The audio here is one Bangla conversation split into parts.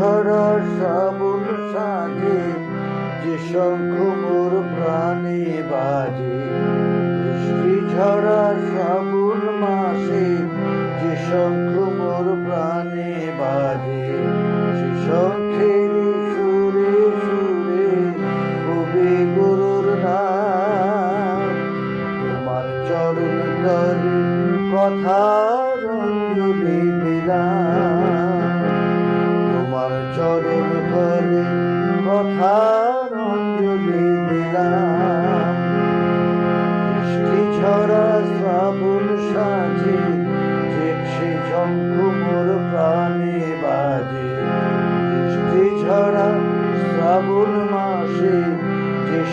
ঝরা শ্রাবণ সাজে যে শঙ্খ মোর প্রাণে বাজে। বৃষ্টি ঝরা শ্রাবণ মাসে, যে শঙ্খ মোর প্রাণে বাজে। সে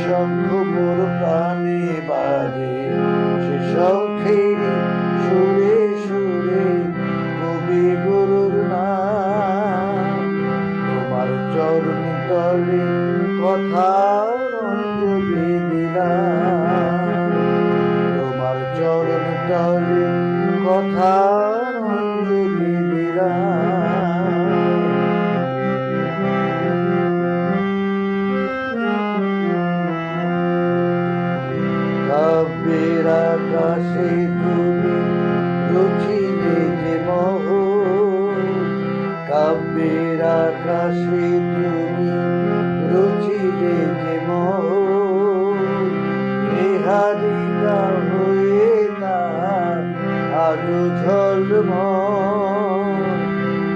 শঙ্খ মোর প্রাণে বাজে সে শঙ্খের সুরে সুরে, কবি গুরুর নাম। তোমার চরণ তলে কথা দিলাম তোমার চরণ তলে কথা দিলাম আকাশে তুমি রচিলে যে মোহন বিহারিকা হয়ে তার আজো ঝলম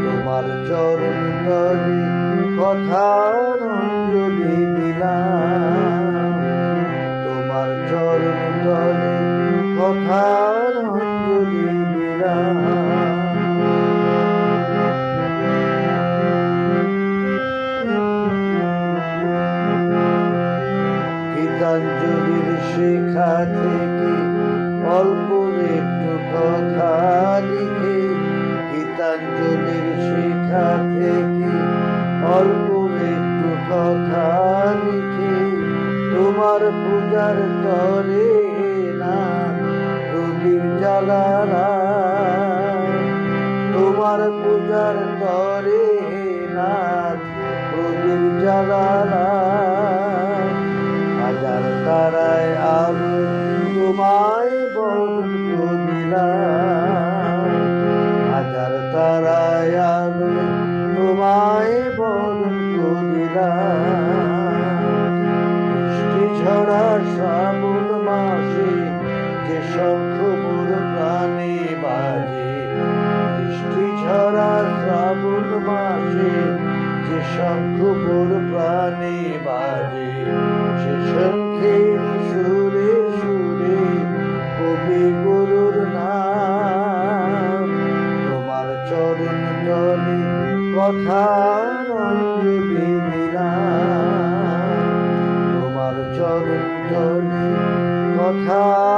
তোমার চরণ তলে কথা থেকে অল্প একটু কথা লিখে, গীতাঞ্জলির শেখা থেকে অল্প একটু কথা লিখে। তোমার পূজার তরে না প্রদীপ জ্বালালা তোমার পূজার তরে না প্রদীপ জ্বালালা হাজার তারায় আলো তোমায় বরণ করিলাম। হাজার তারায় আলো তোমায় করিলাম। বৃষ্টি ঝরা শ্রাবণ মাসে যে শঙ্খ মোর প্রাণে বাজে বৃষ্টি ঝরা শ্রাবণ মাসে যে শঙ্খ মোর প্রাণে বাজে, সে শঙ্খের দিলাম তোমার চরণ কথা